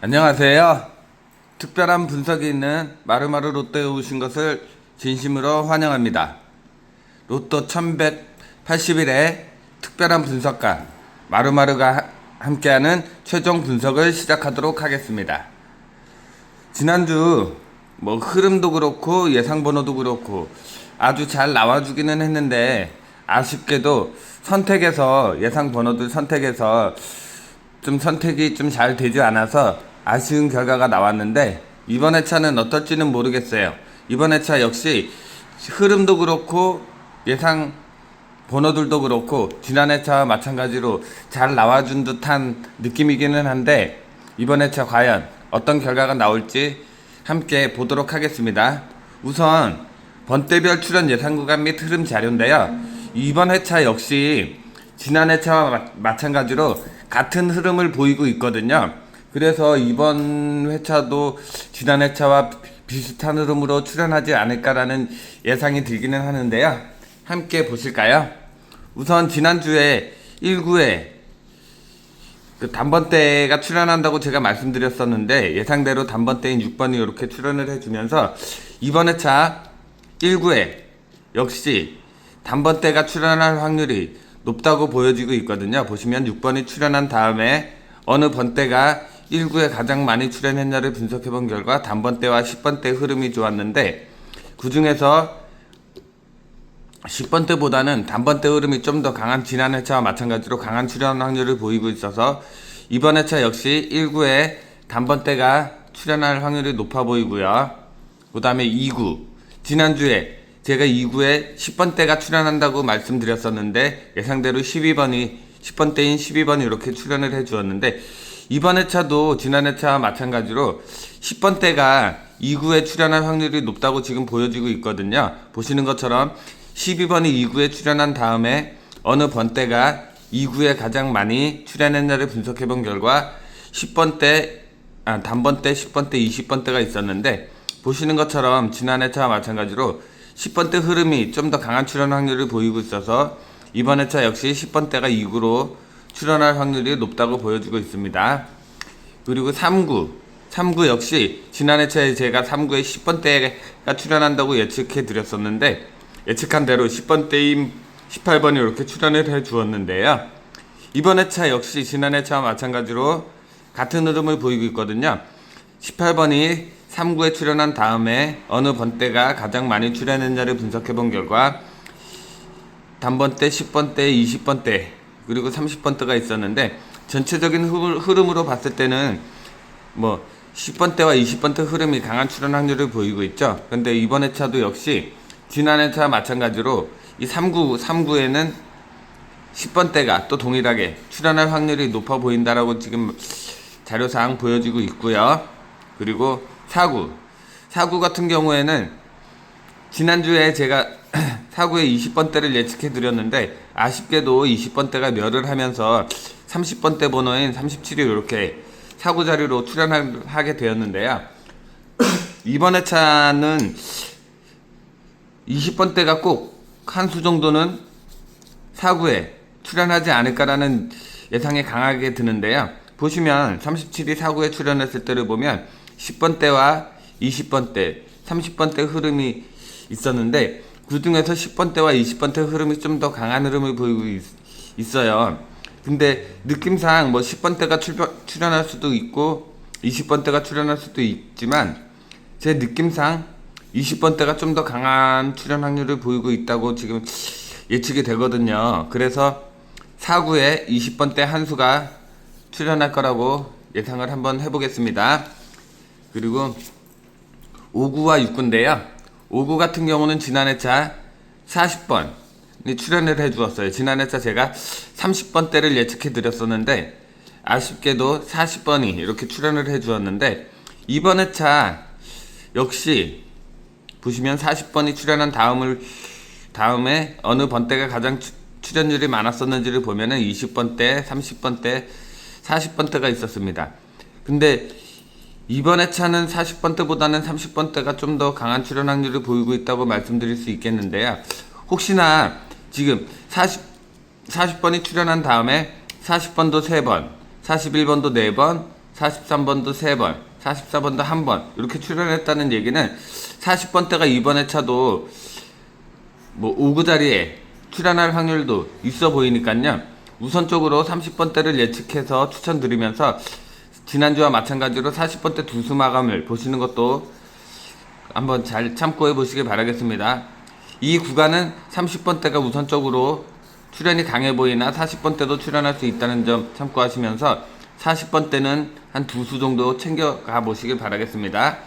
안녕하세요. 특별한 분석이 있는 마루마루 로또에 오신 것을 진심으로 환영합니다. 로또 1181의 특별한 분석가 마루마루가 하- 함께하는 최종 분석을 시작하도록 하겠습니다. 지난주 뭐 흐름도 그렇고 예상 번호도 그렇고 아주 잘 나와주기는 했는데 아쉽게도 선택해서 예상 번호들 선택해서 좀 선택이 좀 잘 되지 않아서 아쉬운 결과가 나왔는데 이번 회차는 어떨지는 모르겠어요. 이번 회차 역시 흐름도 그렇고 예상 번호들도 그렇고 지난 회차와 마찬가지로 잘 나와준 듯한 느낌이기는 한데 이번 회차 과연 어떤 결과가 나올지 함께 보도록 하겠습니다. 우선 번대별 출연 예상 구간 및 흐름 자료인데요. 이번 회차 역시 지난 회차와 마, 마찬가지로 같은 흐름을 보이고 있거든요. 그래서 이번 회차도 지난 회차와 비- 비슷한 흐름으로 출연하지 않을까라는 예상이 들기는 하는데요. 함께 보실까요? 우선 지난주에 1구에 그 단번대가 출연한다고 제가 말씀드렸었는데 예상대로 단번대인 6번이 이렇게 출연을 해주면서 이번 회차 1구에 역시 단번대가 출연할 확률이 높다고 보여지고 있거든요. 보시면 6번이 출연한 다음에 어느 번대가 1구에 가장 많이 출연했냐를 분석해 본 결과 단번대와 10번대 흐름이 좋았는데 그 중에서 10번대보다는 단번대 흐름이 좀 더 강한 지난 회차와 마찬가지로 강한 출연 확률을 보이고 있어서 이번 회차 역시 1구에 단번대가 출연할 확률이 높아 보이고요. 그 다음에 2구. 지난주에 제가 2구에 10번대가 출연한다고 말씀드렸었는데 예상대로 12번이 10번대인 12번이 이렇게 출연을 해 주었는데 이번 회차도 지난 회차와 마찬가지로 10번대가 2구에 출연할 확률이 높다고 지금 보여지고 있거든요. 보시는 것처럼 12번이 2구에 출연한 다음에 어느 번대가 2구에 가장 많이 출연했냐를 분석해 본 결과 10번대, 아, 단번대, 10번대, 20번대가 있었는데 보시는 것처럼 지난 회차와 마찬가지로 10번대 흐름이 좀 더 강한 출연 확률을 보이고 있어서 이번 회차 역시 10번대가 2구로 출연할 확률이 높다고 보여지고 있습니다. 그리고 3구. 3구 역시 지난 회차에 제가 3구에 10번대가 출연한다고 예측해 드렸었는데 예측한 대로 10번대인 18번이 이렇게 출연을 해 주었는데요. 이번 회차 역시 지난 회차와 마찬가지로 같은 흐름을 보이고 있거든요. 18번이 3구에 출연한 다음에 어느 번대가 가장 많이 출연했냐를 분석해 본 결과 단번대, 10번대, 20번대 그리고 30번대가 있었는데 전체적인 흐- 흐름으로 봤을 때는 뭐 10번대와 20번대 흐름이 강한 출연 확률을 보이고 있죠. 근데 이번 회차도 역시 지난 회차와 마찬가지로 이 3구 3구에는 10번대가 또 동일하게 출연할 확률이 높아 보인다라고 지금 자료상 보여지고 있고요. 그리고 4구 4구 같은 경우에는 지난주에 제가 4구에 20번대를 예측해 드렸는데 아쉽게도 20번대가 멸을 하면서 30번대 번호인 37이 이렇게 4구 자리로 출연하게 되었는데요. 이번 회차는 20번대가 꼭 한 수 정도는 4구에 출연하지 않을까라는 예상이 강하게 드는데요. 보시면 37이 4구에 출연했을 때를 보면 10번대와 20번대, 30번대 흐름이 있었는데 그 중에서 10번대와 20번대 흐름이 좀 더 강한 흐름을 보이고 있, 어요 근데 느낌상 뭐 10번대가 출연, 출연할 수도 있고 20번대가 출연할 수도 있지만 제 느낌상 20번대가 좀 더 강한 출연 확률을 보이고 있다고 지금 예측이 되거든요. 그래서 4구에 20번대 한 수가 출연할 거라고 예상을 한번 해보겠습니다. 그리고 5구와 6구인데요. 5구 같은 경우는 지난 회차 40번이 출연을 해 주었어요. 지난 회차 제가 30번대를 예측해 드렸었는데 아쉽게도 40번이 이렇게 출연을 해 주었는데 이번 회차 역시 보시면 40번이 출연한 다음을 다음에 어느 번대가 가장 추- 출연율이 많았었는지를 보면은 20번대, 30번대, 40번대가 있었습니다. 근데 이번 회차는 40번대보다는 30번대가 좀 더 강한 출연 확률을 보이고 있다고 말씀드릴 수 있겠는데요. 혹시나 지금 40, 40번이 출연한 다음에 40번도 3번, 41번도 4번, 43번도 3번, 44번도 1번 이렇게 출연했다는 얘기는 40번대가 이번 회차도 뭐 5구 자리에 출연할 확률도 있어 보이니까요. 우선적으로 30번대를 예측해서 추천드리면서 지난주와 마찬가지로 40번대 두수 마감을 보시는 것도 한번 잘 참고해 보시길 바라겠습니다. 이 구간은 30번대가 우선적으로 출연이 강해 보이나 40번대도 출연할 수 있다는 점 참고하시면서 40번대는 한 두 수 정도 챙겨가 보시길 바라겠습니다.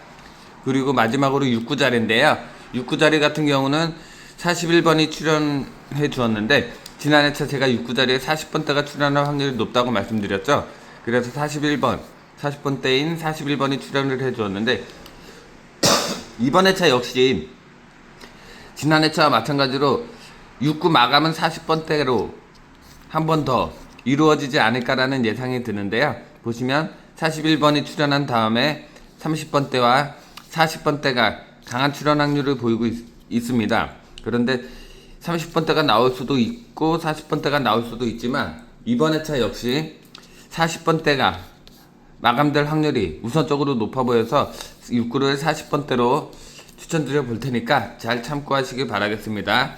그리고 마지막으로 6구 자리인데요. 6구 자리 같은 경우는 41번이 출연해 주었는데 지난 회차 제가 6구 자리에 40번대가 출연할 확률이 높다고 말씀드렸죠. 그래서 41번, 40번 대인 41번이 출연을 해 주었는데 이번 회차 역시 지난 회차와 마찬가지로 6구 마감은 40번대로 한 번 더 이루어지지 않을까라는 예상이 드는데요. 보시면 41번이 출연한 다음에 30번대와 40번대가 강한 출연 확률을 보이고 있, 습니다 그런데 30번대가 나올 수도 있고 40번대가 나올 수도 있지만 이번 회차 역시 40번대가 마감될 확률이 우선적으로 높아 보여서 6구를 40번대로 추천드려 볼 테니까 잘 참고하시길 바라겠습니다.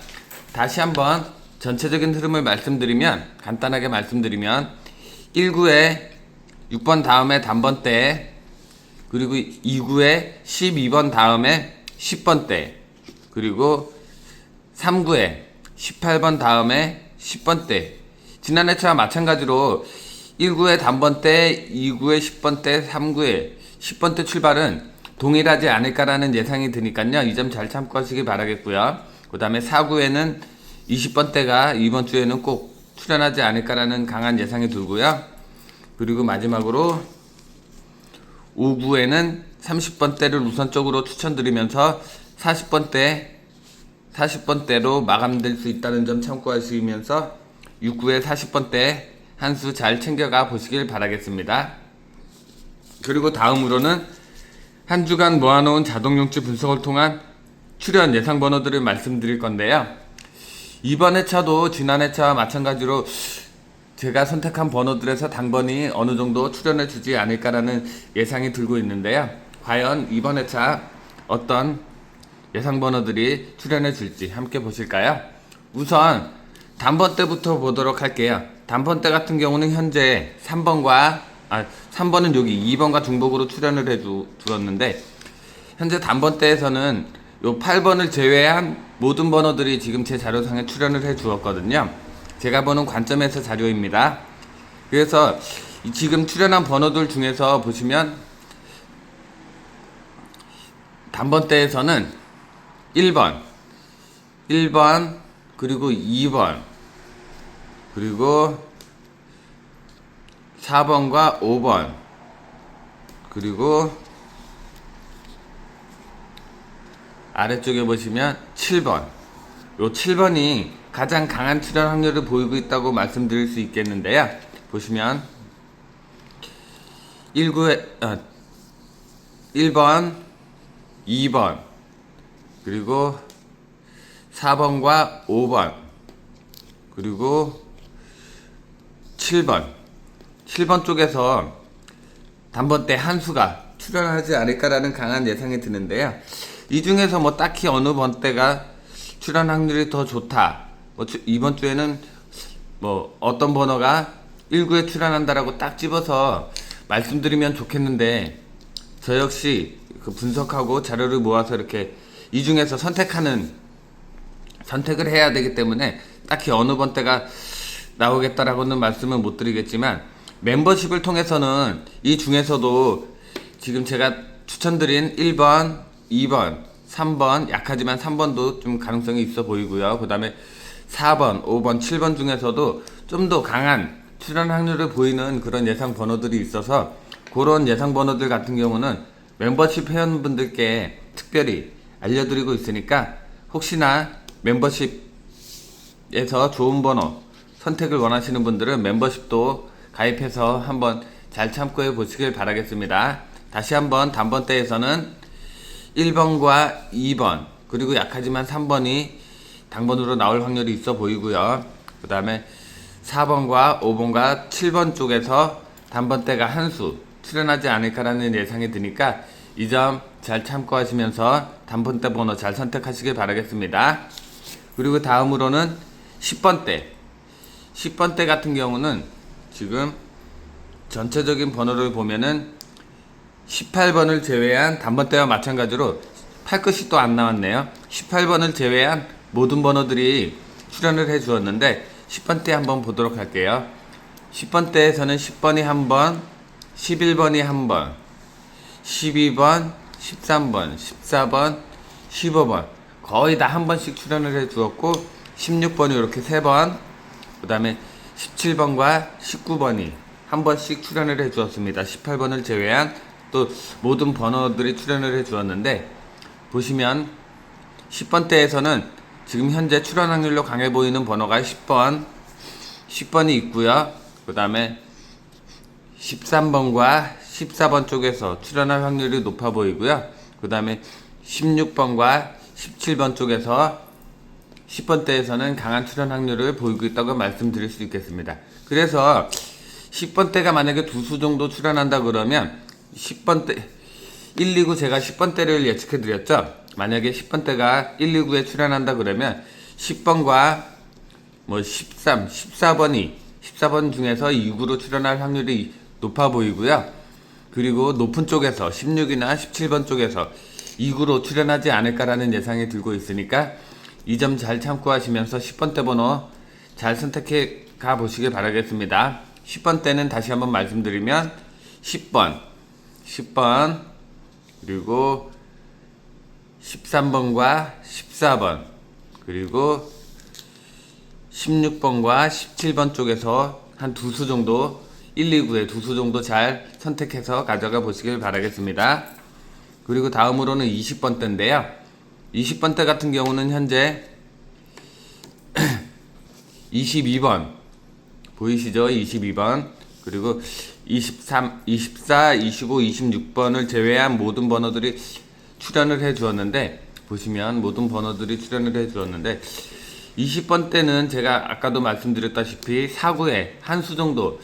다시 한번 전체적인 흐름을 말씀드리면 간단하게 말씀드리면 1구에 6번 다음에 단번대 그리고 2구에 12번 다음에 10번대 그리고 3구에 18번 다음에 10번대 지난 회차와 마찬가지로 1구의 단번대, 2구의 10번대, 3구의 10번대 출발은 동일하지 않을까라는 예상이 드니까요. 이 점 잘 참고하시기 바라겠고요. 그 다음에 4구에는 20번대가 이번 주에는 꼭 출연하지 않을까라는 강한 예상이 들고요. 그리고 마지막으로 5구에는 30번대를 우선적으로 추천드리면서 40번대 40번대로 마감될 수 있다는 점 참고하시면서 6구에 40번대 한 수 잘 챙겨가 보시길 바라겠습니다. 그리고 다음으로는 한 주간 모아놓은 자동용치 분석을 통한 출연 예상 번호들을 말씀드릴 건데요. 이번 회차도 지난 회차와 마찬가지로 제가 선택한 번호들에서 당번이 어느 정도 출연해 주지 않을까라는 예상이 들고 있는데요. 과연 이번 회차 어떤 예상 번호들이 출연해 줄지 함께 보실까요? 우선 단번 때부터 보도록 할게요. 단번 때 같은 경우는 현재 3번과 아 3번은 여기 2번과 중복으로 출연을 해 주, 주었는데 현재 단번 때에서는 요 8번을 제외한 모든 번호들이 지금 제 자료상에 출연을 해 주었거든요. 제가 보는 관점에서 자료입니다. 그래서 이 지금 출연한 번호들 중에서 보시면 단번 때에서는 1번, 1번, 그리고 2번, 그리고 4번과 5번, 그리고 아래쪽에 보시면 7번. 요 7번이 가장 강한 출현 확률을 보이고 있다고 말씀드릴 수 있겠는데요. 보시면 19에 어, 1번, 2번, 그리고 4번과 5번, 그리고 7번. 7번 쪽에서 단번대 한 수가 출연하지 않을까라는 강한 예상이 드는데요. 이 중에서 뭐 딱히 어느 번대가 출연 확률이 더 좋다. 뭐 주- 이번 주에는 뭐 어떤 번호가 1구에 출연한다라고 딱 집어서 말씀드리면 좋겠는데 저 역시 그 분석하고 자료를 모아서 이렇게 이 중에서 선택하는 선택을 해야 되기 때문에 딱히 어느 번대가 나오겠다라고는 말씀을 못 드리겠지만 멤버십을 통해서는 이 중에서도 지금 제가 추천드린 1번, 2번, 3번 약하지만 3번도 좀 가능성이 있어 보이고요. 그 다음에 4번, 5번, 7번 중에서도 좀 더 강한 출연 확률을 보이는 그런 예상 번호들이 있어서 그런 예상 번호들 같은 경우는 멤버십 회원분들께 특별히 알려드리고 있으니까 혹시나 멤버십에서 좋은 번호 선택을 원하시는 분들은 멤버십도 가입해서 한번 잘 참고해 보시길 바라겠습니다. 다시 한번 단번대에서는 1번과 2번 그리고 약하지만 3번이 당번으로 나올 확률이 있어 보이고요. 그 다음에 4번과 5번과 7번 쪽에서 단번대가 한 수 출연하지 않을까라는 예상이 드니까 이 점 잘 참고하시면서 단번대 번호 잘 선택하시길 바라겠습니다. 그리고 다음으로는 10번대. 10번대 같은 경우는 지금 전체적인 번호를 보면은 18번을 제외한 단번대와 마찬가지로 팔끝이 또 안 나왔네요. 18번을 제외한 모든 번호들이 출연을 해 주었는데 10번대 한번 보도록 할게요. 10번대에서는 10번이 한 번, 11번이 한 번, 12번, 13번, 14번, 15번 거의 다 한 번씩 출연을 해 주었고 16번이 이렇게 세 번, 그 다음에 17번과 19번이 한 번씩 출연을 해 주었습니다. 18번을 제외한 또 모든 번호들이 출연을 해 주었는데 보시면 10번대에서는 지금 현재 출연 확률로 강해 보이는 번호가 10번, 10번이 있고요. 그 다음에 13번과 14번 쪽에서 출연할 확률이 높아 보이고요. 그 다음에 16번과 17번 쪽에서 10번대에서는 강한 출연 확률을 보이고 있다고 말씀드릴 수 있겠습니다. 그래서 10번대가 만약에 두 수 정도 출연한다 그러면 10번대 1, 2, 9 제가 10번대를 예측해 드렸죠. 만약에 10번대가 1, 2, 9에 출연한다 그러면 10번과 뭐 13, 14번이 14번 중에서 2구로 출연할 확률이 높아 보이고요. 그리고 높은 쪽에서 16이나 17번 쪽에서 2구로 출연하지 않을까라는 예상이 들고 있으니까 이 점 잘 참고하시면서 10번대 번호 잘 선택해 가 보시길 바라겠습니다. 10번대는 다시 한번 말씀드리면 10번, 10번, 그리고 13번과 14번, 그리고 16번과 17번 쪽에서 한 두 수 정도 1, 2구에 두 수 정도 잘 선택해서 가져가 보시길 바라겠습니다. 그리고 다음으로는 20번대인데요. 20번대 같은 경우는 현재 22번 보이시죠? 22번 그리고 23, 24, 25, 26번을 제외한 모든 번호들이 출연을 해 주었는데 보시면 모든 번호들이 출연을 해 주었는데 20번 때는 제가 아까도 말씀드렸다시피 사구에 한 수 정도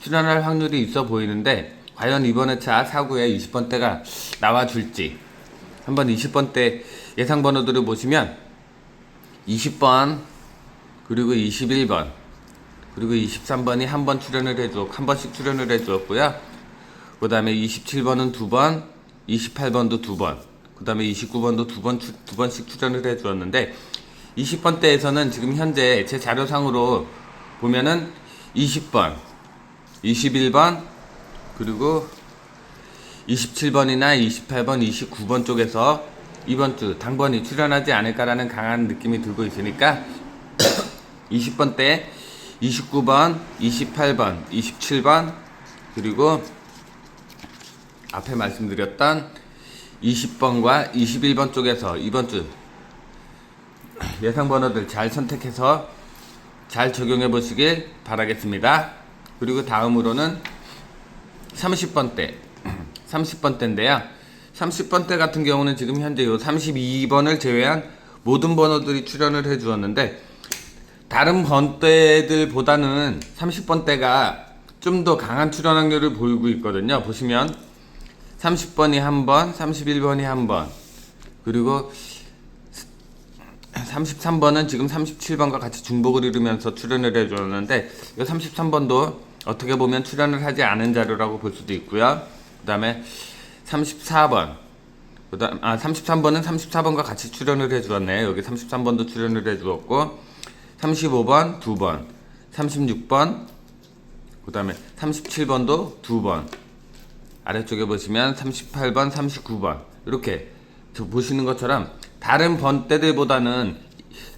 출연할 확률이 있어 보이는데 과연 이번 회차 사구에 20번 때가 나와줄지 한번 20번 때 예상 번호들을 보시면 20번 그리고 21번 그리고 23번이 한 번 출연을 해주었고 한 번씩 출연을 해주었고요. 그 다음에 27번은 두 번, 28번도 두 번, 그 다음에 29번도 두 번, 두 번씩 출연을 해주었는데 20번 대에서는 지금 현재 제 자료상으로 보면은 20번, 21번, 그리고 27번이나 28번, 29번 쪽에서 이번 주 당번이 출연하지 않을까라는 강한 느낌이 들고 있으니까 20번 때 29번, 28번, 27번 그리고 앞에 말씀드렸던 20번과 21번 쪽에서 이번 주 예상 번호들 잘 선택해서 잘 적용해 보시길 바라겠습니다. 그리고 다음으로는 30번 대 30번 대인데요. 30번 대 같은 경우는 지금 현재 요 32번을 제외한 모든 번호들이 출연을 해 주었는데 다른 번대들보다는 30번대가 좀 더 강한 출연 확률을 보이고 있거든요. 보시면 30번이 한 번, 31번이 한 번, 그리고 33번은 지금 37번과 같이 중복을 이루면서 출연을 해주었는데 이 33번도 어떻게 보면 출연을 하지 않은 자료라고 볼 수도 있고요. 그 다음에 34번, 그 다음 아 33번은 34번과 같이 출연을 해 주었네요. 여기 33번도 출연을 해 주었고 35번 두 번, 36번, 그 다음에 37번도 두 번, 아래쪽에 보시면 38번, 39번 이렇게 저 보시는 것처럼 다른 번대들보다는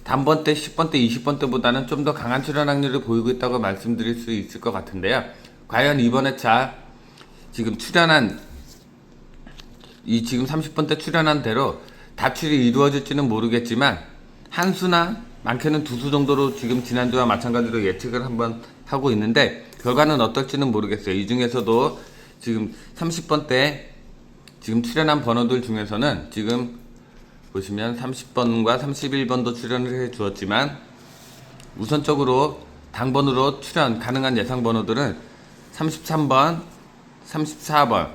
단번대, 10번대, 20번대보다는 좀 더 강한 출연 확률을 보이고 있다고 말씀드릴 수 있을 것 같은데요. 과연 이번 회차 지금 출연한 이 지금 30번대 출연한 대로 다출이 이루어질지는 모르겠지만 한 수나 많게는 두 수 정도로 지금 지난주와 마찬가지로 예측을 한번 하고 있는데 결과는 어떨지는 모르겠어요. 이 중에서도 지금 30번대 지금 출연한 번호들 중에서는 지금 보시면 30번과 31번도 출연을 해 주었지만 우선적으로 당번으로 출연 가능한 예상 번호들은 33번, 34번,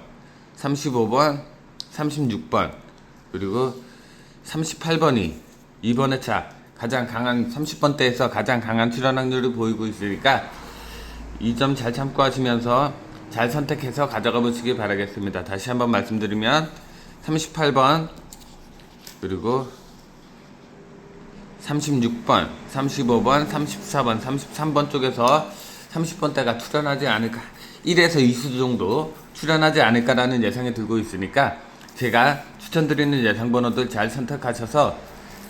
35번, 36번, 그리고 38번이 이번 회차 가장 강한 30번대에서 가장 강한 출연 확률을 보이고 있으니까 이 점 잘 참고하시면서 잘 선택해서 가져가 보시기 바라겠습니다. 다시 한번 말씀드리면 38번 그리고 36번, 35번, 34번, 33번 쪽에서 30번대가 출연하지 않을까 1에서 2수 정도 출연하지 않을까라는 예상이 들고 있으니까 제가 추천드리는 예상 번호들 잘 선택하셔서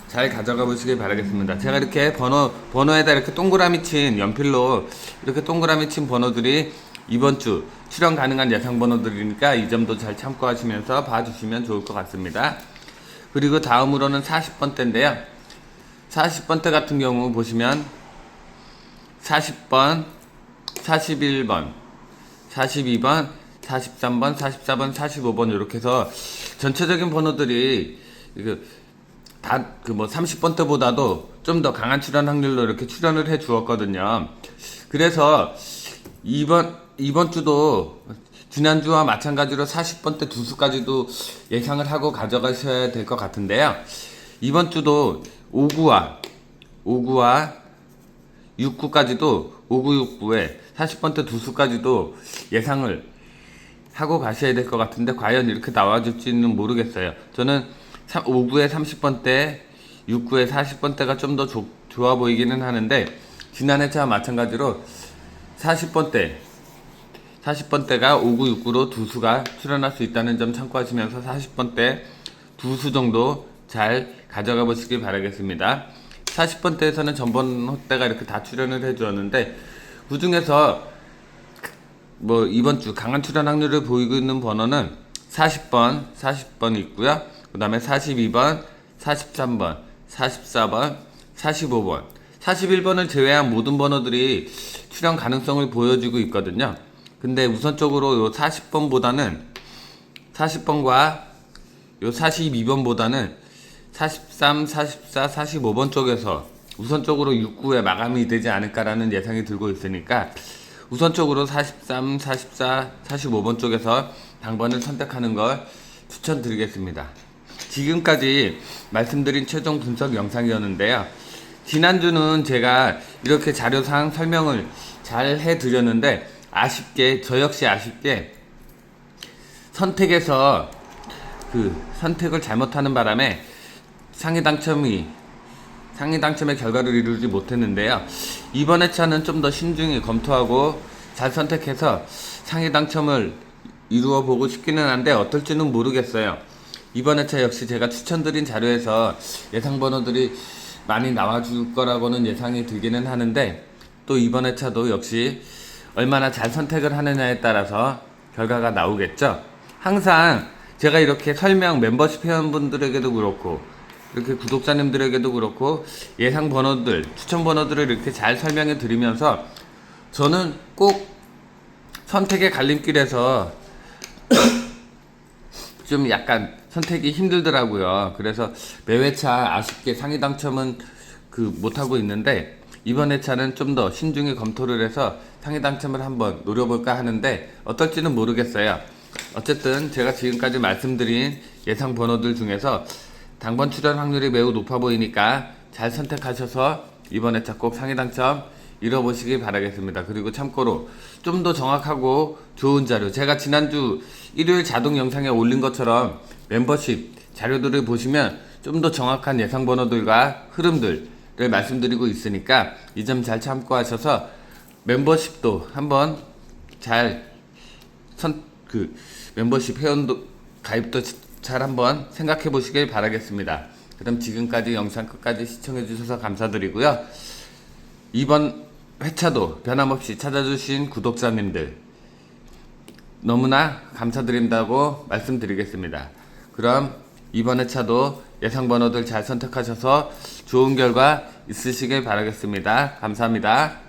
잘 가져가 보시길 바라겠습니다. 제가 이렇게 번호 번호에다 이렇게 동그라미 친 연필로 이렇게 동그라미 친 번호들이 이번 주 출연 가능한 예상 번호들이니까 이 점도 잘 참고하시면서 봐주시면 좋을 것 같습니다. 그리고 다음으로는 40번대인데요. 40번대 같은 경우 보시면 40번, 41번, 42번, 43번, 44번, 45번 이렇게 해서 전체적인 번호들이 이거 다그 뭐 30번 때보다도 좀 더 강한 출연 확률로 이렇게 출연을 해 주었거든요. 그래서 이번 이번 주도 지난주와 마찬가지로 40번 때두 수까지도 예상을 하고 가져가셔야 될 것 같은데요. 이번 주도 5구와 5구와 6구까지도 5구 6구에 40번 때두 수까지도 예상을 하고 가셔야 될 것 같은데 과연 이렇게 나와줄지는 모르겠어요. 저는 5구에 30번대, 6구에 40번대가 좀 더 좋아 보이기는 하는데 지난 해차와 마찬가지로 40번대, 40번대가 5구, 6구로 두 수가 출연할 수 있다는 점 참고하시면서 40번대 두 수 정도 잘 가져가 보시길 바라겠습니다. 40번대에서는 전번 때가 이렇게 다 출연을 해주었는데 그 중에서 뭐 이번 주 강한 출연 확률을 보이고 있는 번호는 40번, 40번 있고요. 그 다음에 42번, 43번, 44번, 45번, 41번을 제외한 모든 번호들이 출연 가능성을 보여주고 있거든요. 근데 우선적으로 요 40번보다는 40번과 요 42번보다는 43, 44, 45번 쪽에서 우선적으로 6구에 마감이 되지 않을까라는 예상이 들고 있으니까 우선적으로 43, 44, 45번 쪽에서 당번을 선택하는 걸 추천드리겠습니다. 지금까지 말씀드린 최종 분석 영상이었는데요. 지난주는 제가 이렇게 자료상 설명을 잘 해드렸는데 아쉽게 저 역시 아쉽게 선택에서 그 선택을 잘못하는 바람에 상위 당첨이 상위 당첨의 결과를 이루지 못했는데요. 이번 회차는 좀 더 신중히 검토하고 잘 선택해서 상위 당첨을 이루어 보고 싶기는 한데 어떨지는 모르겠어요. 이번 회차 역시 제가 추천드린 자료에서 예상 번호들이 많이 나와줄 거라고는 예상이 들기는 하는데 또 이번 회차도 역시 얼마나 잘 선택을 하느냐에 따라서 결과가 나오겠죠. 항상 제가 이렇게 설명 멤버십 회원분들에게도 그렇고 이렇게 구독자님들에게도 그렇고 예상 번호들, 추천 번호들을 이렇게 잘 설명해 드리면서 저는 꼭 선택의 갈림길에서 좀 약간 선택이 힘들더라고요. 그래서 매회차 아쉽게 상위 당첨은 그 못하고 있는데 이번 회차는 좀 더 신중히 검토를 해서 상위 당첨을 한번 노려볼까 하는데 어떨지는 모르겠어요. 어쨌든 제가 지금까지 말씀드린 예상 번호들 중에서 당번 출연 확률이 매우 높아 보이니까 잘 선택하셔서 이번 회차 꼭 상위 당첨 이뤄보시기 바라겠습니다. 그리고 참고로 좀 더 정확하고 좋은 자료 제가 지난주 일요일 자동 영상에 올린 것처럼 멤버십 자료들을 보시면 좀 더 정확한 예상 번호들과 흐름들 을 말씀드리고 있으니까 이 점 잘 참고하셔서 멤버십도 한번 잘 선 그 멤버십 회원도 가입도 잘 한번 생각해 보시길 바라겠습니다. 그럼 지금까지 영상 끝까지 시청해 주셔서 감사드리고요. 이번 회차도 변함없이 찾아주신 구독자님들 너무나 감사드린다고 말씀드리겠습니다. 그럼 이번 회차도 예상 번호들 잘 선택하셔서 좋은 결과 있으시길 바라겠습니다. 감사합니다.